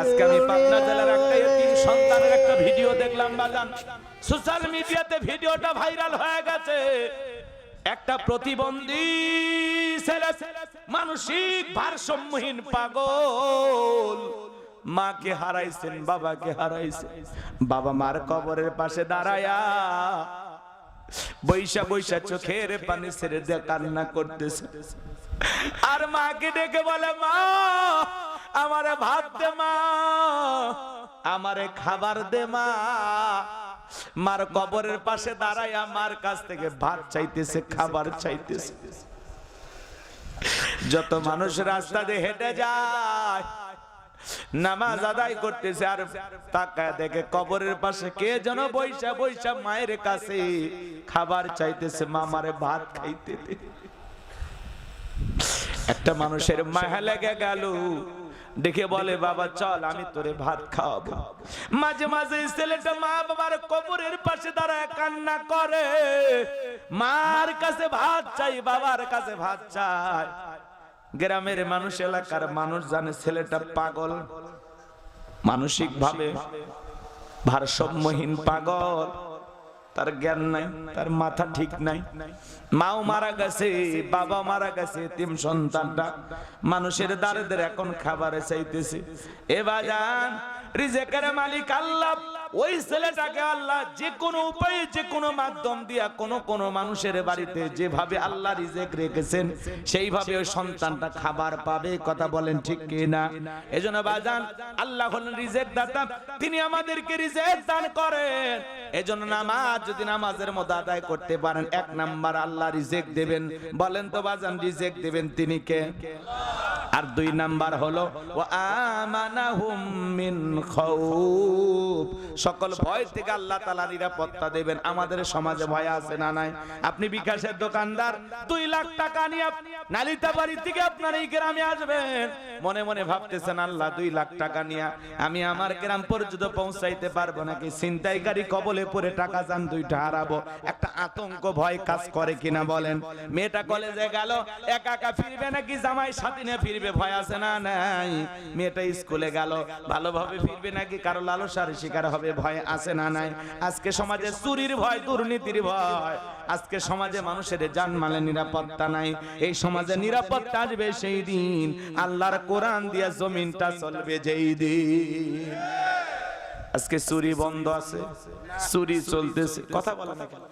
আজকে আমি পাবনা জেলার একটা এতিম সন্তানের একটা ভিডিও দেখলাম, বাজান। সোশ্যাল মিডিয়াতে ভিডিওটা ভাইরাল হয়ে গেছে। একটা প্রতিবন্ধী ছেলে, মানসিক ভারসাম্যহীন পাগল। মাকে হারাইছেন, বাবাকে হারাইছেন। বাবা মার কবরের পাশে দাঁড়ায়া বৈশা বৈশা চোখের পানি ছেড়ে দিয়ে কান্না করতেছে। আর মাকে ডেকে বলে, মা আমারে ভাত দে মা, আমারে খাবার দে মা। মার কবরের পাশে দাঁড়াইয়া মার কাছ থেকে ভাত চাইতেছে, খাবার চাইতেছে। যত মানুষ রাস্তা দিয়ে হেঁটে যায়, নামাজ আদায় করতেছে, আর তাকায় দেখে কবরের পাশে কে যেন বৈশা বৈশা মায়ের কাছে খাবার চাইতেছে মামারে ভাত খাইতে একটা মানুষের মায়া লেগে গেল। দেখে বলে, বাবা, চল, আমি তোরে ভাত খাওয়াবো। মাঝে মাঝে ছেলেটা মা বাবার কবরের পাশে দাঁড়ায় কান্না করে। মার কাছে ভাত চাই, বাবার কাছে ভাত চাই। গ্রামের মানুষ, এলাকার মানুষ জানে ছেলেটা পাগল। মানসিক ভাবে ভারসাম্যহীন পাগল। তার জ্ঞান নাই, তার মাথা ঠিক নাই। মাও মারা গেছে বাবা মারা গেছে, তিন সন্তানটা মানুষের দারিদ্র এখন খাবারে চাইতেছে। এ বাজান, রিজেকের মালিক আল্লাহ ওই ছেলেটাকে আল্লাহ যে কোনো উপায়ে যে কোনো মাধ্যম দিয়া কোন কোন মানুষের বাড়িতে যেভাবে আল্লাহ রিজেক রেখেছেন, সেইভাবে ওই সন্তানটা খাবার পাবে, কথা বলেন ঠিক কি না এজন্য বাজান, আল্লাহ হলেন রিজেক দাতা, তিনি আমাদেরকে রিজেক দান করেন। এজন্য নামাজ যদি নামাজের মধ্যে আদায় করতে পারেন, এক নাম্বার আল্লাহ রিজেক দেবেন। বলেন তো বাজান, রিজেক দেবেন তিনি কে? আর দুই নাম্বার হলো সকল ভয় থেকে আল্লাহ তাআলা নিরাপত্তা দেবেন। আমাদের সমাজে ভয় আছে না নাই? আপনি বিকাশের দোকানদার, দুই লাখ টাকা নিয়ে নালিতা বাড়ি থেকে আপনার এই গ্রামে আসবেন। মনে মনে ভাবতেছেন, আল্লাহ, দুই লাখ টাকা নিয়ে আমি আমার গ্রাম পর্যন্ত পৌঁছাইতে পারব নাকি? ছিনতাইকারী কবলে পড়ে টাকা যান, দুইটা হারাবো। একটা আতঙ্ক ভয় কাজ করে কিনা বলেন। মেয়েটা কলেজে গেল, একা একা ফিরবে নাকি? জামাই সাথী নিয়ে ফিরবে। ভয় আছে না নাই? মেয়েটা স্কুলে গেল, ভালোভাবে ফিরবে নাকি? কারও লালসার শিকার হবে, ভয় আছে না নাই? আজকে সমাজে চুরির ভয়, দুর্নীতির ভয়। আজকে সমাজে মানুষের জানমালের নিরাপত্তা নাই। এই সমাজে নিরাপত্তা আসবে সেই দিন। আল্লাহর কোরআন দিয়া জমিনটা চলবে যেই দিন। আজকে চুরি বন্ধ আছে, চুরি চলতেছে। কথা বলা না কেন?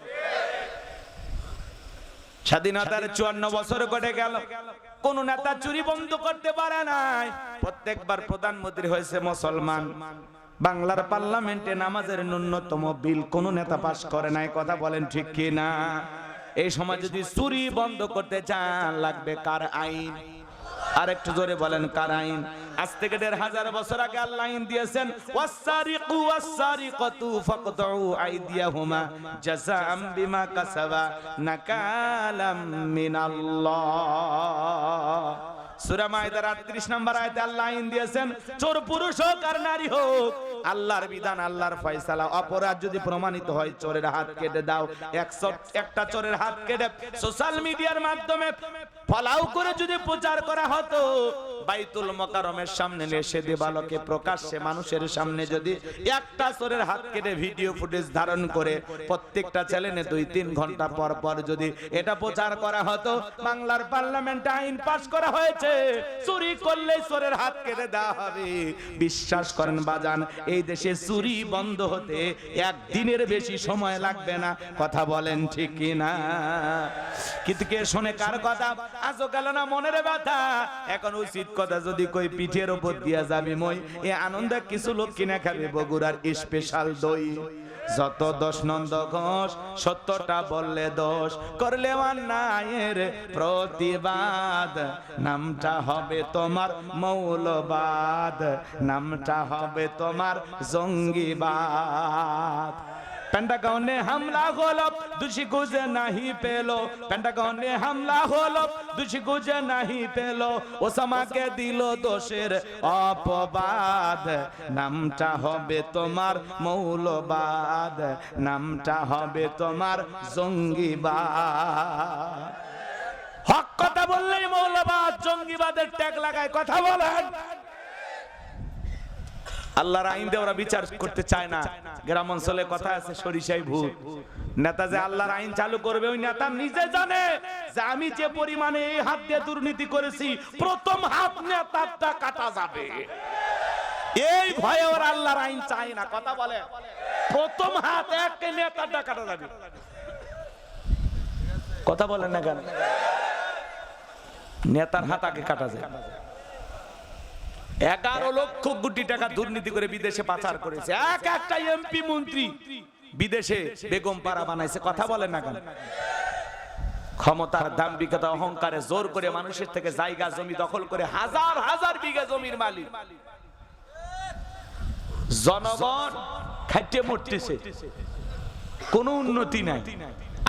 স্বাধীনতার চুয়ান্ন বছর কটে গেল। কোন নেতা চুরি বন্ধ করতে পারে নাই। প্রত্যেকবার প্রধানমন্ত্রী হয়েছে মুসলমান। বাংলার পার্লামেন্টে নামাজের ন্যূনতম বিল কোন নেতা পাশ করে নাই, কথা বলেন ঠিক কি না এই সময় যদি চুরি বন্ধ করতে চান, লাগবে কার আইন? আর একটু জোরে বলেন, কার আইন? আজ থেকে দেড় হাজার বছর আগে আল্লাহ আইন দিয়েছেন ওয়াসারিকু ওয়াসারিকাতু ফাকতাউ আইদিয়াহুমা জাযাআম বিমা কাসাবা নাকালাম মিনাল্লাহ। সূরা মাইদার 38 নম্বর আয়াতে আল্লাহ আইন দিয়েছেন, চোর পুরুষ হোক আর নারী হোক, আল্লাহর বিধান, আল্লাহর ফয়সালা। অপরাধ যদি প্রমাণিত হয়, চোরের হাত কেটে দাও। একশো একটা চোরের হাত কেটে সোশ্যাল মিডিয়ার মাধ্যমে, ফলাও করে যদি প্রচার করা হতো বাইতুল মোকারমের সামনে এসে দেবালকে প্রকাশ্যে মানুষের সামনে যদি একটা চোরের হাত কেটে ভিডিও ফুটেজ ধারণ করে, প্রত্যেকটা চ্যানেলে দুই, তিন ঘণ্টা পর পর যদি এটা প্রচার করা হতো, বাংলার পার্লামেন্টে আইন পাস করা হয়েছে, চুরি করলে চোরের হাত কেটে দেওয়া হবে। বিশ্বাস করেন বাজান, এই দেশে চুরি বন্ধ হতে একদিনের বেশি সময় লাগবে না। কথা বলেন ঠিক কি না কিন্তু কে শোনে কার কথা? আজও গেল না মনের ব্যথা, এখন উচিত কথা যদি কই পিঠের উপর দিয়া যাবি মই, এ আনন্দে কিছু লোক কিনে খাবে বগুড়ার স্পেশাল দই। যত দশ নন্দ ঘোষ সত্যটা বললে দোষ, করলে অন্যায়ের প্রতিবাদ। নামটা হবে তোমার মৌলবাদ, নামটা হবে তোমার জঙ্গিবাদ। পেন্টাগনে হামলা হলো দোষী খুঁজে নাহি পেল পেন্টাগনে হামলা হলো দোষী খুঁজে নাহি পেল ওসামাকে দিল দোষের অপবাদ নামটা হবে তোমার মৌলবাদ নামটা হবে তোমার জঙ্গিবাদ হক কথা বললেই মৌলবাদ, জঙ্গিবাদের ট্যাগ লাগায় কথা বলেন। আল্লাহর আইন দিয়ে ওরা বিচার করতে চায় না। গ্রাম অঞ্চলে কথা আছে সরিষাই ভূত। নেতা যে আল্লাহর আইন চালু করবে, ওই নেতা নিজে জানে যে আমি যে পরিমাণে এই হাত দিয়ে দুর্নীতি করেছি, প্রথম হাত নেতারটা কাটা যাবে। এই ভয়ে ওরা আল্লাহর আইন চায় না, কথা বলে। প্রথম হাত এক নেতারটা কাটা যাবে। কথা বলেন না কেন? নেতার হাত আগে কাটা যায়। এগারো লক্ষ কোটি টাকা দুর্নীতি করে বিদেশে পাচার করেছে। এক একটা এমপি মন্ত্রী বিদেশে বেগম পাড়া বানাইছে। কথা বলেন না কেন? ক্ষমতার দাম্ভিকতা, অহংকারে জোর করে মানুষের থেকে জায়গা, জমি দখল করে হাজার হাজার বিঘা জমির মালিক। জনগণ খাইতে মরতেছে। কোনো উন্নতি নাই।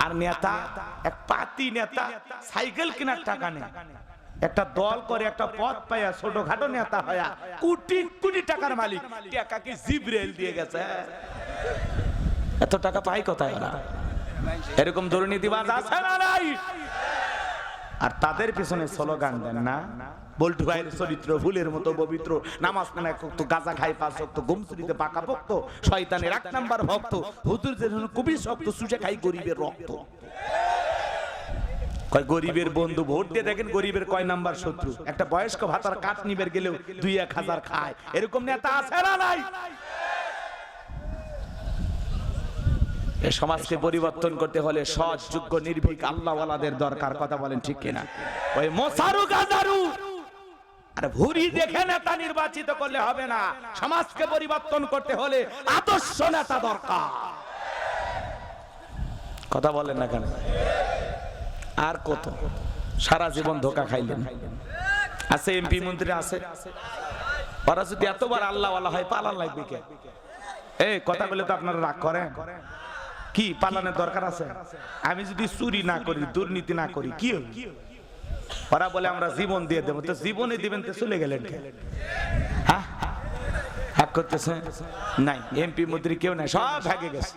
আর নেতা, এক পাতি নেতা, সাইকেল কেনার টাকা নেই। একটা দল করে, একটা পথ পাইয়া ছোটখাটো নেতা হয়া কোটি কোটি টাকার মালিক। টাকাকে জিব্রেল দিয়ে গেছে? এত টাকা পাই কোথায় ওরা? এরকম দুর্নীতিবাজ আছে না নাই? আর তাদের পিছনে স্লোগান দেন না, বল্টু ভাইয়ের চরিত্র ফুলের মতো পবিত্র, নামাজ না তো গাজা খাই পাঁচ শক্ত গুমসুরিতে পাকা ভক্ত, শয়তানের এক নাম্বার ভক্ত, হুজুর যে কবি শক্ত সুজে খাই গরিবের রক্ত। গরিবের বন্ধু ভোট দিয়ে দেখেন গরিবের কয় নাম্বার শত্রু? একটা বয়স্ক ভাতার কাঠ নিবের গেলেও দুই এক হাজার খায়। এরকম নেতা আছে না নাই? সমাজকে পরিবর্তন করতে হলে সৎ, যোগ্য, নির্ভীক আল্লাহওয়ালাদের দরকার, কথা বলেন ঠিক কিনা? ওই মোসারু গাজারু! আর ভুরি দেখে নেতা নির্বাচিত করলে হবে না। সমাজকে পরিবর্তন করতে হলে আদর্শ নেতা দরকার। কথা বলেন না কেন? আর কত? সারা জীবন ধোকা খাইলেন। আছে এমপি মন্ত্রী আছে? ওরা যদি এতবার আল্লাহ আল্লাহ হয়, পালান লাগবে কে? এই কথা বলে তো আপনারা রাগ করেন। কি, পালনের দরকার আছে? আমি যদি চুরি না করি, দুর্নীতি না করি, কি? ওরা বলে, আমরা জীবন দিয়ে দেবো। তো জীবনে দিবেন তো চলে গেলেন? হ্যাঁ? হাক করতেছে? নাই। এমপি মন্ত্রী কেউ নাই, সব ভাগে গেছে।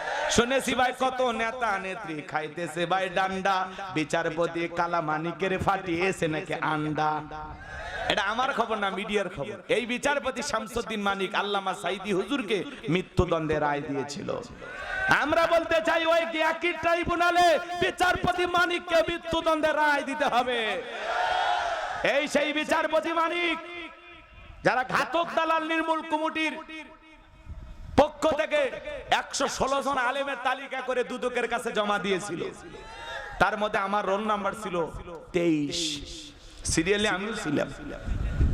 শুনেছি ভাই, কত নেতা নেত্রী খাইতেছে ভাই ডান্ডা। বিচারপতি কালা মানিকের ফাটিয়েছে নাকি আন্ডা? এটা আমার খবর না, মিডিয়ার খবর। এই বিচারপতি শামসুদ্দিন মানিক আল্লামা সাইদি হুজুরকে মৃত্যুদণ্ডে রায় দিয়েছিল। আমরা বলতে চাই, ওই একই ট্রাইব্যুনালে বিচারপতি মানিককে মৃত্যুদণ্ডে রায় দিতে হবে? এই সেই বিচারপতি মানিক, যারা ঘাতক দালাল নির্মূল কমিটির পক্ষ থেকে একশো ষোলো জন আলেমের তালিকা করে দুদকের কাছে জমা দিয়েছিল। তার মধ্যে আমার রোল নাম্বার ছিল তেইশ। সিরিয়ালে আমিও ছিলাম।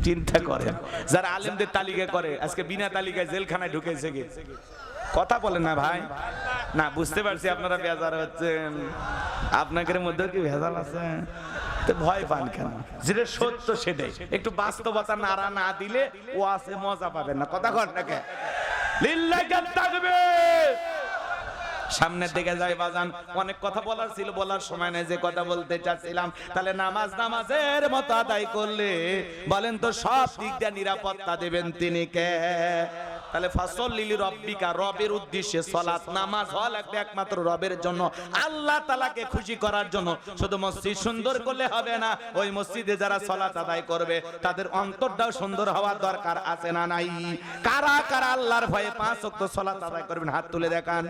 চিন্তা করেন, যারা আলেমদের তালিকা করে, আজকে বিনা তালিকায় জেলখানায় ঢুকেছে গে কথা বলেন না ভাই। না, বুঝতে পারছি আপনারা বেজার হচ্ছেন। আপনাদের মধ্যে কি ভেজাল আছে? ভয় পান কেন? যেটা সত্য সেটাই। একটু বাস্তবতা নাড়া না দিলে ও আছে, মজা পাবেন না। কথা কর না সামনের দিকে যাই বাজান, অনেক কথা বলার ছিল, বলার সময় নেই, যে কথা বলতে চাচ্ছিলাম। তাহলে নামাজ নামাজের মতো আদায় করলে, বলেন তো সব দিক দিয়ে নিরাপত্তা দেবেন তিনি কে? তাহলে ফসল লিলি রব্বিকা, রবের উদ্দেশ্যে সলাৎ নামাজ হল একটা একমাত্র রবের জন্য। আল্লাহ তালাকে খুশি করার জন্য। শুধু মসজিদ সুন্দর করলে হবে না, ওই মসজিদে যারা সলাৎ আদায় করবে, তাদের অন্তরটাও সুন্দর হওয়ার দরকার আছে না নাই? কারা কারা আল্লাহর ভয়ে পাঁচ ওয়াক্ত সলাৎ আদায় করবেন? হাত তুলে দেখান।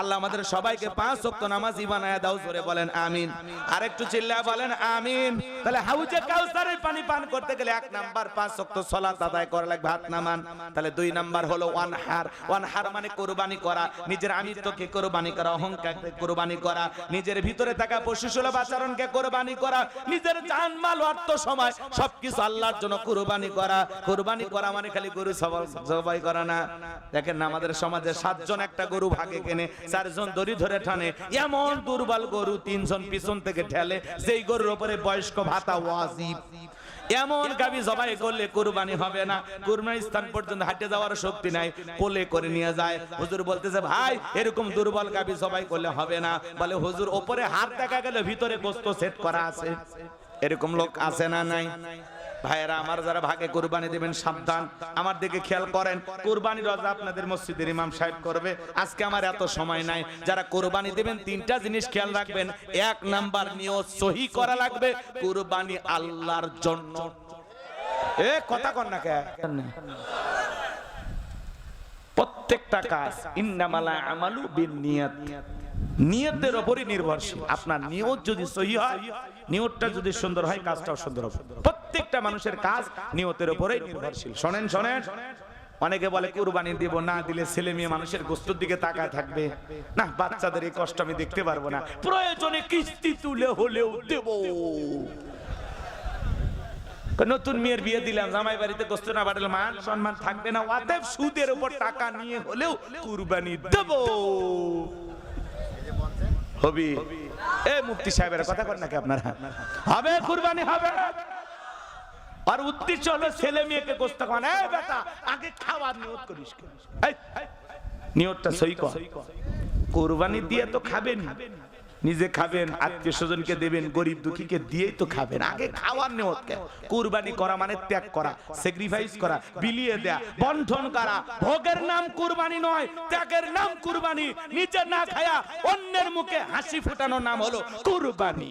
আল্লাহ আমাদের সবাইকে পাঁচ ওয়াক্ত নামাজি বানায় দাও, জোরে বলেন আমিন। আরেকটু চিল্লা বলেন আমিন। তাহলে হাউজে কাউসারের পানি পান করতে গেলে এক নাম্বার পাঁচ ওয়াক্ত সলাৎ আদায় করা লাগবে, হাত নামান। তাহলে দুই নাম্বার হলো ওয়ান হার ওয়ান হার মানে কোরবানি করা। নিজের আমিত্বকে কোরবানি করা, অহংকারকে কোরবানি করা। নিজের ভিতরে থাকা পশুসুলভ আচরণকে কোরবানি করা। নিজের জানমাল অর্থ, সময়, সবকিছু আল্লাহর জন্য কোরবানি করা। কোরবানি করা মানে খালি গরু জবাই করা না। দেখেন আমাদের সমাজে সাতজন একটা গরু ভাগে কেনে, চারজন দড়ি ধরে টানে। এমন দুর্বল গরু তিনজন পিছন থেকে ঠেলে সেই গরুর উপরে বয়স্ক ভাতা ওয়াজিব। এমন গাবি জবাই করলে কুরবানি হবে না। কুরবানি স্থান পর্যন্ত হাঁটে যাওয়ার শক্তি নাই, কোলে করে নিয়ে যায়। হুজুর বলতেছে, ভাই, এরকম দুর্বল গাবি জবাই করলে হবে না। বলে, হুজুর, ওপরে হাত দেখা গেলে ভিতরে গোস্ত সেট করা আছে। এরকম লোক আছে না নাই? ভাইয়েরা, আমার যারা ভাগে কুরবানি দেবেন, সাবধান। আমার দিকে খেয়াল করেন কুরবানি রজা আপনাদের মসজিদের ইমাম সাহেব করবে। আজকে আমার এত সময় নাই। যারা কুরবানি দেবেন, তিনটা জিনিস খেয়াল রাখবেন। এক নাম্বার, নিয়ত সহি করা লাগবে, কুরবানি আল্লাহর জন্য। এ, কথা কর না কে? প্রত্যেকটা কাজ, ইন্নামালা আমালু বিন নিয়ত নিয়তের উপরই নির্ভরশীল। আপনার নিয়ত যদি সহি হয়, নিয়তটা যদি সুন্দর হয়, কাজটাও সুন্দর হবে। প্রত্যেকটা মানুষের কাজ নিয়তের উপরেই নির্ভরশীল। শোনেন শোনেন। অনেকে বলে, কুরবানি দিব, না দিলে ছেলে মেয়ে মানুষের গোস্তর দিকে তাকায় থাকবে। না, বাচ্চাদের এই কষ্ট আমি দেখতে পারব না। প্রয়োজনে কিস্তি তুলে হলেও দেব। নতুন মেয়ের বিয়ে দিলাম, জামাই বাড়িতে গোস্ত না বাড়লে মান সম্মান থাকবে না। অতএব সুদের উপর টাকা নিয়ে হলেও কুরবানি দেব। হবি। এ মুফতি সাহেবের কথা কর নাকি আপনারা? হবে, কুরবানি হবে আর উদ্দেশ্য হলো ছেলে মেয়েকে গোস্ত এই বেটা, আগে খাওয়ার নিয়ত করিস নিয়তটা সই কর। কুরবানি দিয়ে তো খাবেন, নিজে খাবেন আত্মীয় স্বজনকে দেবেন, গরিব দুঃখীকে দিয়েই তো খাবেন। আগে খাওয়ার নিয়ত কুরবানি করা মানে ত্যাগ করা স্যাক্রিফাইস করা, বিলিয়ে দেয়া বন্ধন করা। ভোগের নাম কুরবানি নয়, ত্যাগের নাম কুরবানি। নিজে না খায়া অন্যের মুখে হাসি ফোটানোর নাম হলো কুরবানি।